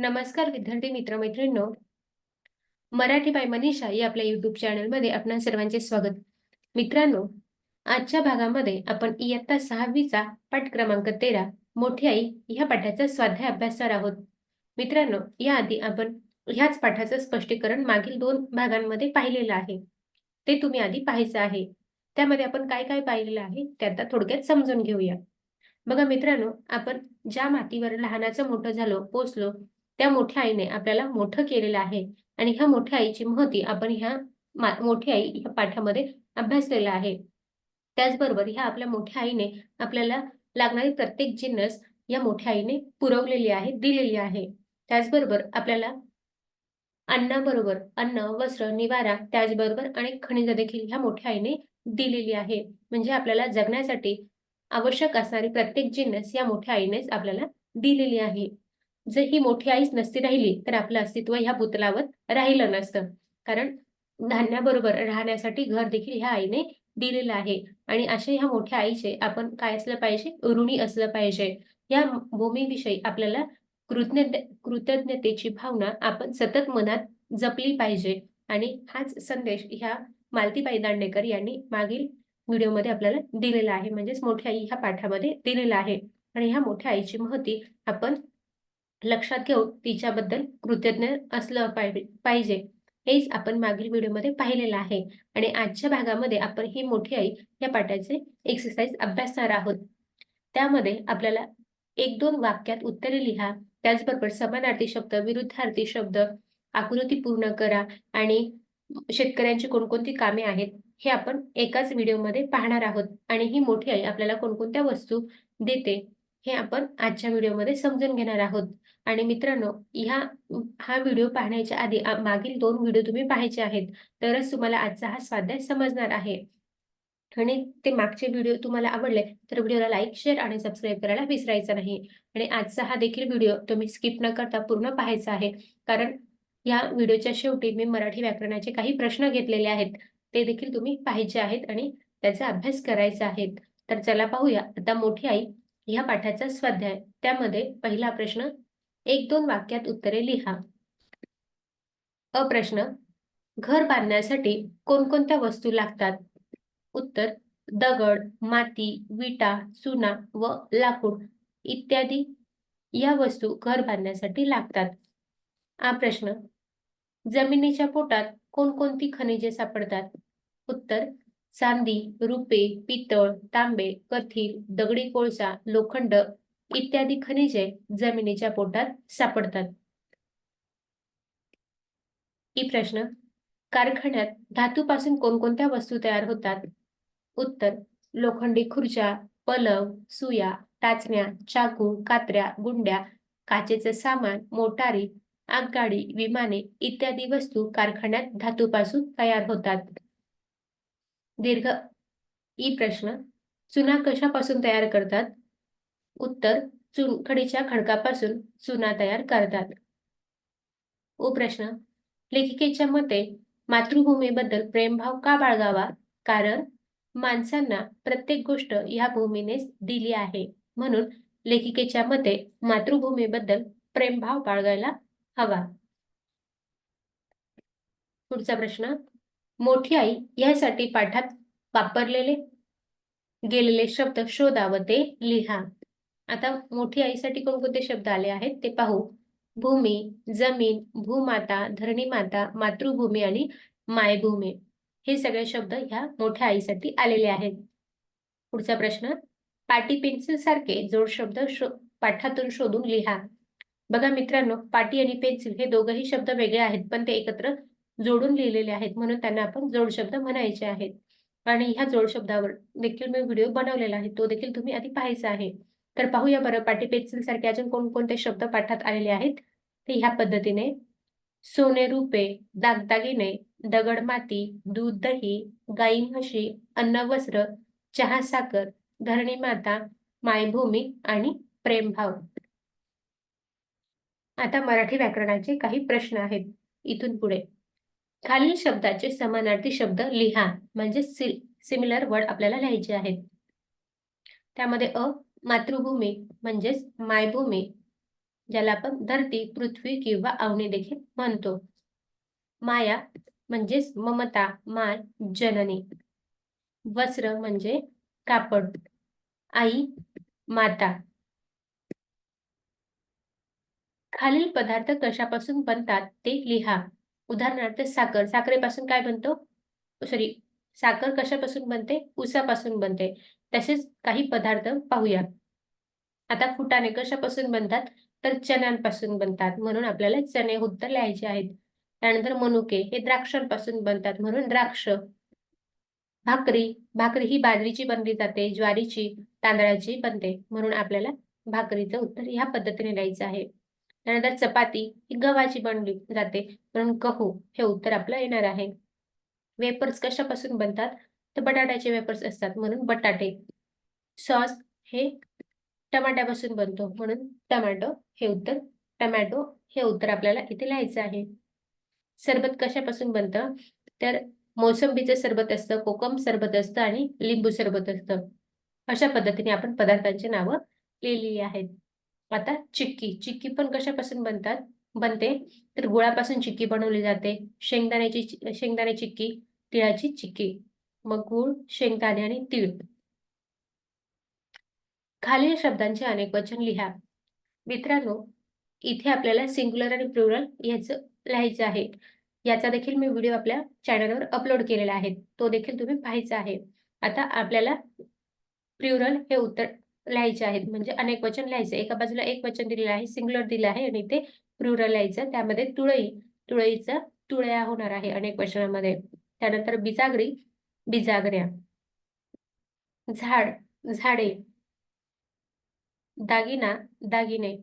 नमस्कार विद्यार्थी मित्र मैत्रिणींनो मराठी बाय मनीषा या आपल्या युट्यूब चॅनलमध्ये आपणा सर्वांचे स्वागत. मित्रांनो आजच्या भागामध्ये आपण इयत्ता सहावीचा पाठ क्रमांक तेरा मोठी आई ह्या पाठाचा स्वाध्याय अभ्यासणार आहोत. मित्रांनो याआधी आपण ह्याच पाठाचं स्पष्टीकरण मागील दोन भागांमध्ये पाहिलेलं आहे. ते तुम्ही आधी पाहायचं आहे. त्यामध्ये आपण काय काय पाहिलेलं आहे ते आता थोडक्यात समजून घेऊया. बघा मित्रांनो आपण ज्या मातीवर लहानाचं मोठं झालो पोचलो त्या मोठ्या आईने आपल्याला मोठं केलेलं आहे. आणि ह्या मोठ्या आईची महती आपण ह्या मोठी आई ह्या पाठामध्ये अभ्यासलेला आहे. त्याचबरोबर ह्या आपल्या मोठ्या आईने आपल्याला लागणारी प्रत्येक जिन्नस या मोठ्या आईने पुरवलेली आहे दिलेली आहे. त्याचबरोबर आपल्याला अन्नाबरोबर अन्न वस्त्र निवारा त्याचबरोबर अनेक खनिज देखील ह्या मोठ्या आईने दिलेली आहे. म्हणजे आपल्याला जगण्यासाठी आवश्यक असणारी प्रत्येक जिन्नस या मोठ्या आईनेच आपल्याला दिलेली आहे. जर ही मोठी आईच नसती राहिली तर आपलं अस्तित्व ह्या पुतलावर राहिलं नसतं. कारण धान्याबरोबर राहण्यासाठी घर देखील ह्या आईने दिलेलं आहे. आणि अशा ह्या मोठ्या आईचे आपण काय असलं पाहिजे? ऋणी असलं पाहिजे. या भूमीविषयी आपल्याला कृतज्ञ कृतज्ञतेची भावना आपण सतत मनात जपली पाहिजे. आणि हाच संदेश ह्या मालतीबाई दांडेकर यांनी मागील व्हिडिओमध्ये आपल्याला दिलेला आहे. म्हणजेच मोठ्या आई ह्या पाठामध्ये दिलेला आहे. आणि ह्या मोठ्या आईची महती आपण लक्षात घेऊन तिच्याबद्दल कृतज्ञ असलं पाहिजे हेच आपण मागील व्हिडिओमध्ये पाहिलेलं आहे. आणि आजच्या भागामध्ये आपण ही मोठी आई या पाठाचे एक्सरसाइज अभ्यासणार आहोत. त्यामध्ये आपल्याला एक दोन वाक्यात उत्तरे लिहा. त्याचबरोबर समानार्थी शब्द विरुद्धार्थी शब्द आकृती पूर्ण करा आणि शेतकऱ्यांची कोणकोणती कामे आहेत हे आपण एकाच व्हिडिओमध्ये पाहणार आहोत. आणि ही मोठी आई आपल्याला कोणकोणत्या वस्तू देते हे आपण आजच्या व्हिडिओमध्ये समजून घेणार आहोत. आणि मित्रांनो ह्या हा व्हिडिओ पाहण्याच्या आधी मागील दोन व्हिडिओ तुम्ही पाहायचे आहेत. तरच तुम्हाला आजचा हा स्वाध्याय समजणार आहे. आणि ते मागचे व्हिडिओ तुम्हाला आवडले तर व्हिडिओला लाईक शेअर आणि सबस्क्राईब करायला विसरायचं नाही. आणि आजचा हा देखील व्हिडिओ तुम्ही स्किप न करता पूर्ण पाहायचा आहे. कारण या व्हिडिओच्या शेवटी मी मराठी व्याकरणाचे काही प्रश्न घेतलेले आहेत. ते देखील तुम्ही पाहायचे आहेत आणि त्याचा अभ्यास करायचा आहे. तर चला पाहूया. आता मोठी आई ह्या पाठाचा स्वाध्याय. त्यामध्ये पहिला प्रश्न एक दोन वाक्यात उत्तरे लिहा. अप्रश्न घर बांधण्यासाठी कोणकोणत्या वस्तू लागतात? उत्तर दगड माती विटा चुना व लाकूड इत्यादी. या वस्तू घर बांधण्यासाठी लागतात. हा प्रश्न जमिनीच्या पोटात कोणकोणती खनिजे सापडतात? उत्तर चांदी रुपे पितळ तांबे कथील दगडी कोळसा लोखंड इत्यादी खनिजे जमिनीच्या पोटात सापडतात. ई प्रश्न कारखान्यात धातूपासून कोणकोणत्या वस्तू तयार होतात? उत्तर लोखंडी खुर्च्या पलव सुया टाचण्या चाकू कात्र्या गुंड्या काचेचे सामान मोटारी आगगाडी विमाने इत्यादी वस्तू कारखान्यात धातूपासून तयार होतात. दीर्घ ई प्रश्न चुना कशापासून तयार करतात? उत्तर चुनखडीच्या खडकापासून चुना तयार करतात. उपप्रश्न लेखिकेच्या मते मातृभूमीबद्दल प्रेमभाव का बाळगावा? कारण माणसांना प्रत्येक गोष्ट या भूमीनेच दिली आहे. म्हणून लेखिकेच्या मते मातृभूमीबद्दल प्रेमभाव बाळगायला हवा. पुढचा प्रश्न मोठी आई यासाठी पाठात वापरलेले गेलेले शब्द शोधा व ते लिहा. आता मोठी आईसाठी कोणकोणते शब्द आले आहेत ते पाहू. भूमी जमीन भूमाता धरणी माता मातृभूमी आणि मायभूमी. हे सगळे शब्द ह्या मोठ्या आईसाठी आलेले आहेत. पुढचा प्रश्न पाटी पेन्सिल सारखे जोड शब्द शो पाठातून शोधून लिहा. बघा मित्रांनो पाटी आणि पेन्सिल हे दोघंही शब्द वेगळे आहेत पण ते एकत्र जोडून लिहिलेले आहेत म्हणून त्यांना आपण जोड शब्द म्हणायचे आहेत. आणि ह्या जोड शब्दावर देखील मी व्हिडिओ बनवलेला आहे तो देखील तुम्ही आधी पाहायचा आहे. तर पाहूया बरं पाटी पेन्सिल सारखे अजून कोणकोणते शब्द पाठात आलेले आहेत. ते ह्या पद्धतीने सोने रूपे दागदागिने दगड माती दूध दही गाई म्हशी अन्न वस्त्र चहा साखर धरणी माता मायभूमी आणि प्रेमभाव. आता मराठी व्याकरणाचे काही प्रश्न आहेत इथून पुढे. खालील शब्दाचे समानार्थी शब्द लिहा म्हणजे सिमिलर वर्ड आपल्याला लिहायचे आहेत. त्यामध्ये अ मातृभूमी म्हणजेच मायभूमी ज्याला आपण धरती पृथ्वी किंवा अवनी देखील म्हणतो. माया म्हणजेच ममता माय जननी. वस्त्र म्हणजे कापड. आई माता. खालील पदार्थ कशापासून बनतात ते लिहा. उदाहरणार्थ साखर. साखरेपासून काय बनतो? सॉरी साखर कशापासून बनते? उसापासून बनते. तसेच काही पदार्थ पाहूया. आता फुटाणे कशापासून बनतात? तर चण्यांपासून बनतात. म्हणून आपल्याला चणे उत्तर लिहायचे आहेत. त्यानंतर मनुके हे द्राक्षांपासून बनतात. म्हणून द्राक्ष भाकरी भाकरी ही बाजरीची बनली जाते ज्वारीची तांदळाची बनते. म्हणून आपल्याला भाकरीचं उत्तर ह्या पद्धतीने लिहायचं आहे. त्यानंतर चपाती ही गव्हाची बनली जाते. म्हणून गहू हे उत्तर आपलं येणार आहे. वेपर्स कशापासून बनतात? तर बटाट्याचे वेपर्स असतात. म्हणून बटाटे. सॉस हे टमाट्यापासून बनतो म्हणून टमॅटो हे उत्तर टमॅटो हे उत्तर आपल्याला इथे लिहायचं आहे. सरबत कशापासून बनतं? तर मोसंबीचं सरबत असतं कोकम सरबत असतं आणि लिंबू सरबत असतं. अशा पद्धतीने आपण पदार्थांची नावं लिहिलेली आहेत. आता चिक्की चिक्की पण कशापासून बनतात? बनते. तर गुळापासून चिक्की बनवली जाते. शेंगदाण्याची शेंगदाणे चिक्की तिळाची चिक्की. मग गुळ शेंगदाणे आणि तीळ. खालील शब्दांचे अनेक वचन लिहा. मित्रांनो इथे आपल्याला सिंग्युलर आणि प्लुरल याचं लिहायचं आहे. याचा देखील मी व्हिडिओ आपल्या चॅनलवर अपलोड केलेला आहे. तो देखील तुम्ही पाहायचा आहे. आता आपल्याला प्लुरल हे उत्तर लिहायचे आहेत. म्हणजे अनेक वचन लिहायचे. एका बाजूला एक वचन दिलेलं आहे सिंग्युलर दिलं आहे आणि ते प्लुरल लिहायचं. त्यामध्ये तुळई तुळईचं तुळया होणार आहे अनेक वचनामध्ये. त्यानंतर बिजागरी बिजागऱ्या. झाड झाडे. दागिना दागिने.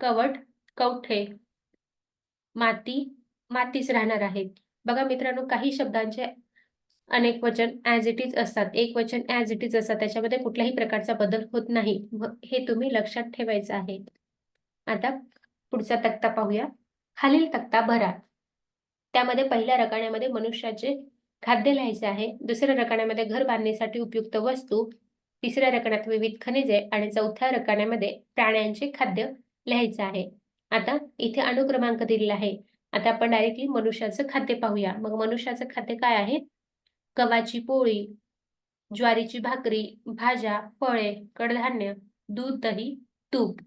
कवट कवठे. माती मातीच राहणार आहे. बघा मित्रांनो काही शब्दांचे अनेक वचन ऍज इट इज असतात. एक वचन ऍज इट इज असतात. त्याच्यामध्ये कुठल्याही प्रकारचा बदल होत नाही. हे तुम्ही लक्षात ठेवायचं आहे. आता पुढचा तक्ता पाहूया. खालील तक्ता भरा. त्यामध्ये पहिल्या रकाण्यामध्ये मनुष्याचे खाद्य लिहायचे आहे. दुसऱ्या रकाण्यामध्ये घर बांधण्यासाठी उपयुक्त वस्तू तिसऱ्या रकान्यात विविध खनिजे आणि चौथ्या रकान्यामध्ये प्राण्यांचे खाद्य लिहायचं आहे. आता इथे अनुक्रमांक दिलेला आहे. आता आपण डायरेक्टली मनुष्याचं खाद्य पाहूया. मग मनुष्याचं खाद्य काय आहे? गव्हाची पोळी ज्वारीची भाकरी भाज्या फळे कडधान्य दूध दही तूप.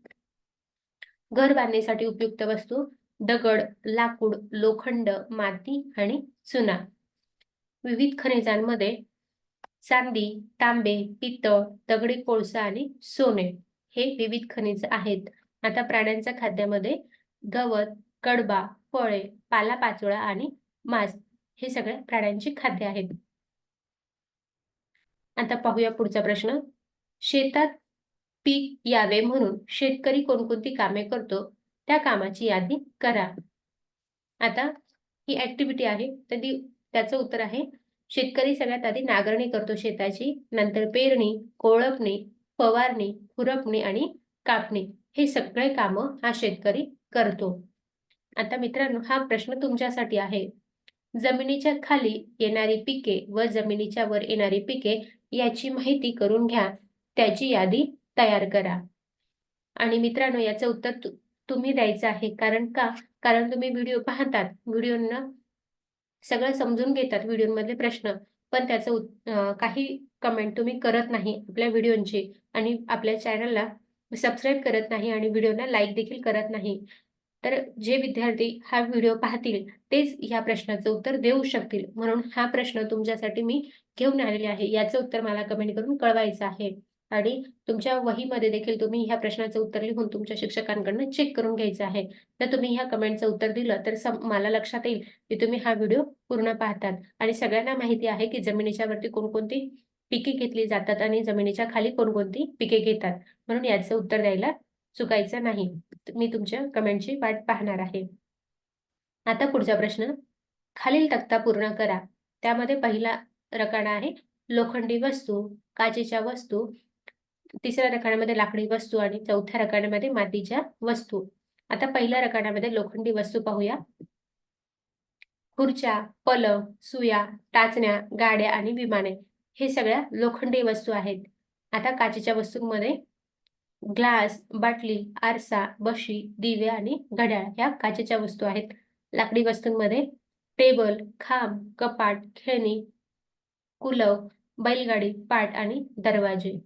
घर बांधण्यासाठी उपयुक्त वस्तू दगड लाकूड लोखंड माती आणि चुना. विविध खनिजांमध्ये चांदी तांबे पितळ दगडी कोळसा आणि सोने हे विविध खनिज आहेत. आता प्राण्यांच्या खाद्यामध्ये गवत कडबा फळे पालापाचोळा आणि मांस हे सगळे प्राण्यांची खाद्य आहेत. आता पाहूया पुढचा प्रश्न. शेतात पीक यावे म्हणून शेतकरी कोणकोणती कामे करतो त्या कामाची यादी करा. आता ही ऍक्टिव्हिटी आहे तर ती त्याचं उत्तर आहे शेतकरी सगळ्यात आधी नांगरणी करतो शेताची नंतर पेरणी कोळपणी फवारणी खुरपणी आणि कापणी हे सगळे कामं हा शेतकरी करतो. आता मित्रांनो हा प्रश्न तुमच्यासाठी आहे. जमिनीच्या खाली येणारी पिके व जमिनीच्या वर येणारी पिके याची माहिती करून घ्या. त्याची यादी तयार करा. आणि मित्रांनो याचं उत्तर तुम्ही द्यायचं आहे. कारण का? कारण तुम्ही व्हिडिओ पाहतात. व्हिडिओना सगळं समजून घेतात व्हिडिओमधले प्रश्न पण त्याचं काही कमेंट तुम्ही करत नाही आपल्या व्हिडिओंची आणि आपल्या चॅनलला सबस्क्राईब करत नाही आणि व्हिडिओला लाईक देखील करत नाही तर जे विद्यार्थी हा व्हिडिओ पाहतील तेच ह्या प्रश्नाचं उत्तर देऊ शकतील. म्हणून हा प्रश्न तुमच्यासाठी मी घेऊन आलेले आहे. याचं उत्तर मला कमेंट करून कळवायचं आहे. आणि तुमच्या वहीमध्ये देखील तुम्ही ह्या प्रश्नाचं उत्तर लिहून तुमच्या शिक्षकांकडनं चेक करून घ्यायचं आहे. तर तुम्ही ह्या कमेंटचं उत्तर दिलं तर मला लक्षात येईल की तुम्ही हा व्हिडिओ पूर्ण पाहतात. आणि सगळ्यांना माहिती आहे की जमिनीच्या वरती कोणकोणती पिके घेतली जातात आणि जमिनीच्या खाली कोणकोणती पिके घेतात. म्हणून याचं उत्तर द्यायला चुकायचं नाही. मी तुमच्या कमेंटची वाट पाहणार आहे. आता पुढचा प्रश्न. खालील तक्ता पूर्ण करा. त्यामध्ये पहिला रकाना आहे लोखंडी वस्तू काचेच्या वस्तू तिसऱ्या रकान्यामध्ये लाकडी वस्तू आणि चौथ्या रकान्यामध्ये मातीच्या वस्तू. आता पहिल्या रकान्यामध्ये लोखंडी वस्तू पाहूया. खुर्च्या पलंग सुया टाचण्या गाड्या आणि विमाने हे सगळ्या लोखंडी वस्तू आहेत. आता काचेच्या वस्तूंमध्ये ग्लास बाटली आरसा बशी दिवे आणि घड्याळ ह्या काचेच्या वस्तू आहेत. लाकडी वस्तूंमध्ये टेबल खांब कपाट खेळणी कुलव बैलगाडी पाट आणि दरवाजे.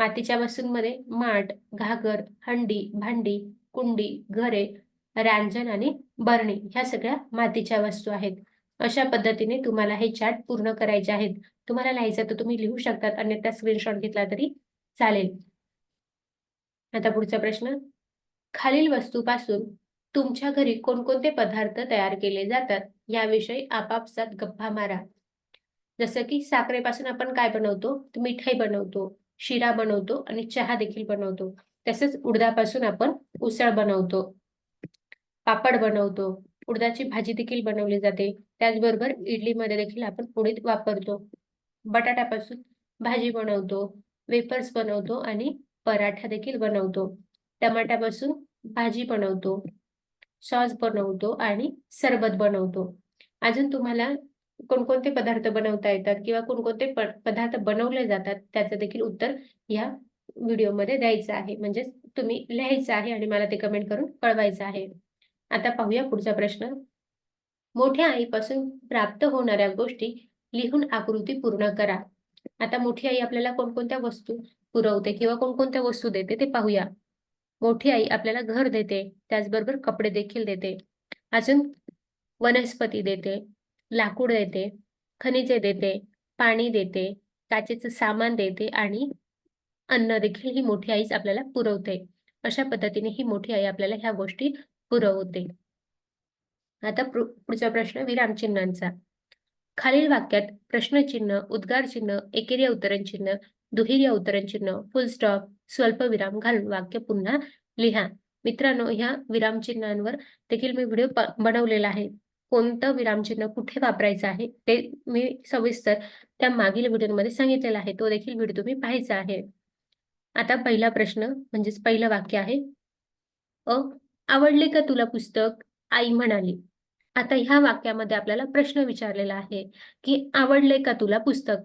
मातीच्या वस्तूंमध्ये माठ घागर हंडी भांडी कुंडी घरे रांजण आणि बरणी ह्या सगळ्या मातीच्या वस्तू आहेत. अशा पद्धतीने तुम्हाला हे चार्ट पूर्ण करायचे आहेत. तुम्हाला लिहायचं तर तुम्ही लिहू शकतात अन्यथा स्क्रीनशॉट घेतला तरी चालेल. आता पुढचा प्रश्न. खालील वस्तूपासून तुमच्या घरी कोणकोणते पदार्थ तयार केले जातात? याविषयी आपापसात गप्पा मारा. जसं की साखरेपासून आपण काय बनवतो? मिठाई बनवतो. शिरा बनवतो आणि चहा देखील बनवतो. तसेच उडदापासून आपण उसळ बनवतो. पापड बनवतो. उडदाची भाजी देखील बनवली जाते. त्याचबरोबर इडलीमध्ये देखील आपण उडीद वापरतो. बटाट्यापासून भाजी बनवतो. वेफर्स बनवतो आणि पराठा देखील बनवतो. टमाट्यापासून भाजी बनवतो. सॉस बनवतो आणि सरबत बनवतो. अजून तुम्हाला कोणकोणते पदार्थ बनवता येतात किंवा कोणकोणते पदार्थ बनवले जातात त्याचं देखील उत्तर या व्हिडिओमध्ये द्यायचं आहे. म्हणजे तुम्ही लिहायचं आहे आणि मला ते कमेंट करून कळवायचं आहे. आता पाहूया पुढचा प्रश्न. मोठ्या आईपासून प्राप्त होणाऱ्या गोष्टी लिहून आकृती पूर्ण करा. आता मोठी आई आपल्याला कोणकोणत्या वस्तू पुरवते किंवा कोणकोणत्या वस्तू देते ते पाहूया. मोठी आई आपल्याला घर देते त्याचबरोबर कपडे देखील देते. अजून वनस्पती देते लाकूड देते खनिजे देते पाणी देते काचेचं सामान देते आणि अन्न देखील ही मोठी आईच आपल्याला पुरवते. अशा पद्धतीने ही मोठी आई आपल्याला ह्या गोष्टी पुरवते. आता पुढचा प्रश्न विरामचिन्हांचा. खालील वाक्यात प्रश्नचिन्ह उद्गार चिन्ह एकेरी उतरण चिन्ह दुहेरी उतरण चिन्ह फुल स्टॉप स्वल्पविराम घालून वाक्य पुन्हा लिहा. मित्रांनो ह्या विरामचिन्हांवर देखील मी व्हिडिओ बनवलेला आहे. कोणतं विरामचिन्ह कुठे वापरायचं आहे ते मी सविस्तर त्या मागील व्हिडिओमध्ये सांगितलेलं आहे. तो देखील व्हिडिओ तुम्ही पाहायचा आहे. आता पहिला प्रश्न म्हणजेच पहिलं वाक्य आहे. अ आवडले का तुला पुस्तक? आई म्हणाली. आता ह्या वाक्यामध्ये आपल्याला प्रश्न विचारलेला आहे की आवडले का तुला पुस्तक?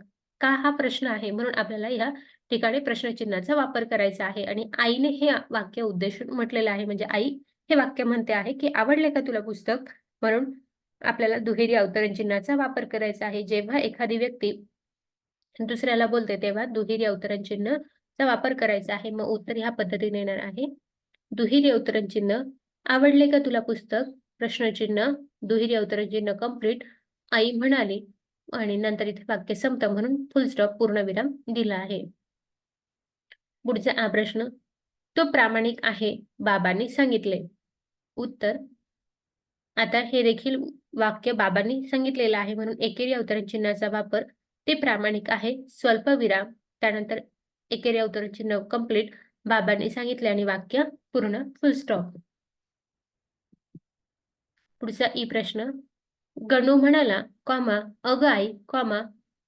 का हा प्रश्न आहे? म्हणून आपल्याला या ठिकाणी प्रश्नचिन्हाचा वापर करायचा आहे. आणि आईने हे वाक्य उद्देशून म्हटलेलं आहे. म्हणजे आई हे वाक्य म्हणते आहे की आवडले का तुला पुस्तक? म्हणून आपल्याला दुहेरी अवतरण चिन्हाचा वापर करायचा आहे. जेव्हा एखादी व्यक्ती दुसऱ्याला बोलते तेव्हा दुहेरी अवतरण चिन्हचा वापर करायचा आहे. मग उत्तर ह्या पद्धतीने येणार आहे. दुहेरी अवतरण चिन्ह आवडले का तुला पुस्तक? प्रश्नचिन्ह दुहेरी अवतरण चिन्ह कंप्लीट आई म्हणाली आणि नंतर इथे वाक्य संपत म्हणून फुल स्टॉप पूर्णविराम दिला आहे. पुढचा हा प्रश्न तो प्रामाणिक आहे बाबांनी सांगितले. उत्तर आता हे देखील वाक्य बाबांनी सांगितलेलं आहे. म्हणून एकेरी अवतरण चिन्हाचा वापर ते प्रामाणिक आहे. स्वल्प विराम त्यानंतर एकेरी अवतरण चिन्ह कंप्लीट बाबांनी सांगितले आणि वाक्य पूर्ण फुल स्टॉप पुढचा ई प्रश्न. गणू म्हणाला कॉमा अग आई कॉमा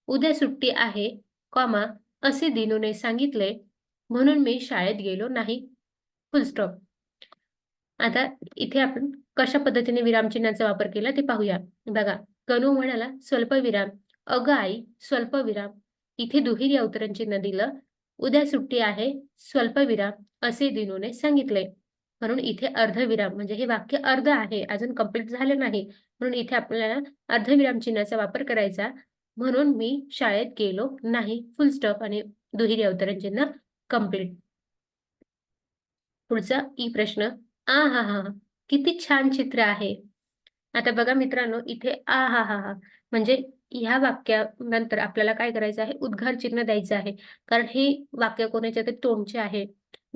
उद्या सुट्टी आहे कॉमा असे दिनूने सांगितले म्हणून मी शाळेत गेलो नाही. फुल स्टॉप आता इथे आपण कशा पद्धतीने विरामचिन्हाचा वापर केला ते पाहूया. बघा गणू म्हणाला स्वल्प विराम. अग आई स्वल्प विराम. इथे दुहेरी अवतरण चिन्ह दिलं. उद्या सुट्टी आहे स्वल्प विराम असे दिनूने सांगितले. म्हणून इथे अर्धविराम म्हणजे हे वाक्य अर्ध आहे अजून कंप्लीट झाले नाही. म्हणून इथे आपल्याला अर्धविराम चिन्हाचा वापर करायचा. म्हणून मी शाळेत गेलो नाही. फुल स्टॉप आणि दुहेरी अवतरण चिन्ह कंप्लीट. पुढचा ई प्रश्न. आ हा हा. किती छान चित्र आहे. आता बघा मित्रांनो इथे आ हा हा हा. म्हणजे ह्या वाक्यानंतर आपल्याला काय करायचं आहे? उद्गार चिन्ह द्यायचं आहे. कारण हे वाक्य कोणाच्या तरी तोंडचे आहे.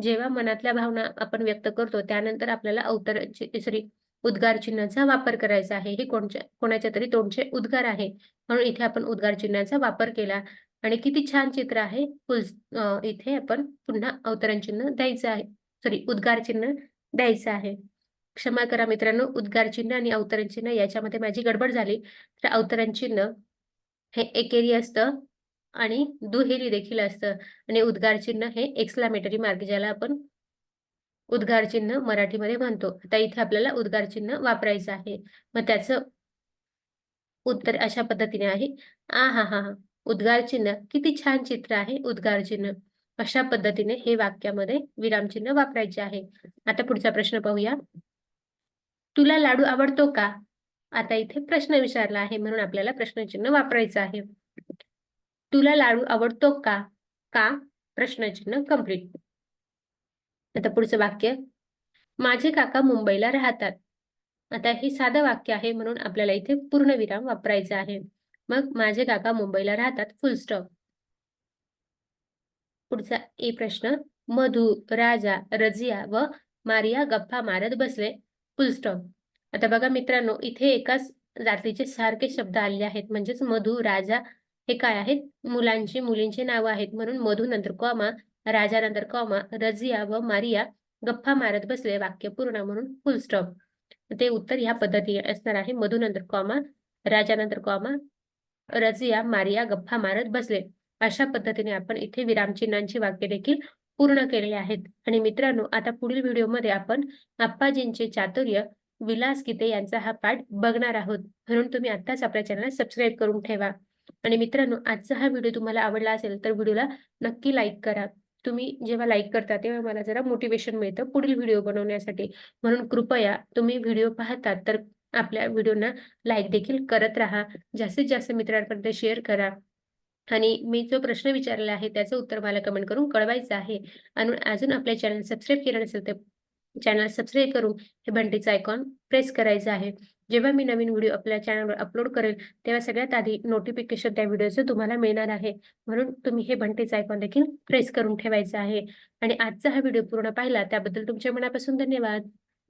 जेव्हा मनातल्या भावना आपण व्यक्त करतो त्यानंतर आपल्याला अवतर सॉरी उद्गार चिन्हाचा वापर करायचा आहे. हे कोणच्या कोणाच्या तरी तोंडचे उद्गार आहे. म्हणून इथे आपण उद्गार चिन्हाचा वापर केला. आणि किती छान चित्र आहे. फुल इथे आपण पुन्हा अवतरण चिन्ह द्यायचं आहे. सॉरी उद्गार चिन्ह द्यायचं आहे. क्षमा करा मित्रांनो. उद्गार चिन्ह आणि अवतरण चिन्ह याच्यामध्ये माझी गडबड झाली. तर अवतरण चिन्ह हे एकेरी असतं आणि दुहेरी देखील असतं. आणि उद्गार चिन्ह हे एक्सलामेटरी मार्ग ज्याला आपण उद्गार चिन्ह मराठीमध्ये म्हणतो. आता इथे आपल्याला उद्गार चिन्ह वापरायचं आहे. मग त्याचं उत्तर अशा पद्धतीने आहे. आ हा हा हा. उद्गार चिन्ह. किती छान चित्र आहे उद्गार चिन्ह. अशा पद्धतीने हे वाक्यामध्ये विरामचिन्ह वापरायचे आहे. आता पुढचा प्रश्न पाहूया. तुला लाडू आवडतो का? आता इथे प्रश्न विचारला आहे म्हणून आपल्याला प्रश्नचिन्ह वापरायचं आहे. तुला लाडू आवडतो का? का? प्रश्नचिन्ह कंप्लीट आता पुढचं वाक्य. माझे काका मुंबईला राहतात. आता हे साधं वाक्य आहे म्हणून आपल्याला इथे पूर्णविराम वापरायचा आहे. मग माझे काका मुंबईला राहतात. फुल स्टॉप पुढचा ए प्रश्न. मधु राजा रजिया व मारिया गप्पा मारत बसले. फुलस्टॉप आता बघा मित्रांनो इथे एकाच जातीचे सारखे शब्द आलेले आहेत. म्हणजेच मधु राजा हे काय आहेत? मुलांची मुलींची नावं आहेत. म्हणून मधु नंतर कॉमा राजा नंतर कॉमा रजिया व मारिया गप्पा मारत बसले वाक्य पूर्ण म्हणून फुलस्टॉप ते उत्तर ह्या पद्धतीने असणार आहे. मधु नंतर कॉमा राजा नंतर कॉमा रजिया मारिया गप्पा मारत बसले. अशा पद्धतीने आपण इथे विरामचिन्हांची वाक्य देखील पूर्ण केले आहेत. आणि मित्रांनो आता पुढील व्हिडिओमध्ये आपण आप्पाजींचे चातुर्य विलास गीते यांचा हा पाठ बघणार आहोत. म्हणून तुम्ही आत्ताच आपल्या चॅनलला सबस्क्राईब करून ठेवा. आणि मित्रांनो आजचा हा व्हिडिओ तुम्हाला आवडला असेल तर व्हिडिओला नक्की लाईक करा. तुम्ही जेव्हा लाईक करता तेव्हा मला जरा मोटिवेशन मिळतं पुढील व्हिडिओ बनवण्यासाठी. म्हणून कृपया तुम्ही व्हिडिओ पाहतात तर आपल्या व्हिडिओना लाईक देखील करत राहा. जास्तीत जास्त मित्रांपर्यंत शेअर करा. आणि मी जो प्रश्न विचारला आहे त्याचं उत्तर मला कमेंट करून कळवायचं आहे. आणि अजून आपल्या चॅनल सबस्क्राईब केलं नसेल तर चॅनल सबस्क्राईब करून हे घंटीचा आयकॉन प्रेस करायचं आहे. जेव्हा मी नवीन व्हिडिओ आपल्या चॅनलवर अपलोड करेल तेव्हा सगळ्यात आधी नोटिफिकेशन त्या व्हिडिओचं तुम्हाला मिळणार आहे. म्हणून तुम्ही हे घंटीचा आयकॉन देखील प्रेस करून ठेवायचं आहे. आणि आजचा हा व्हिडिओ पूर्ण पाहिला त्याबद्दल तुमच्या मनापासून धन्यवाद.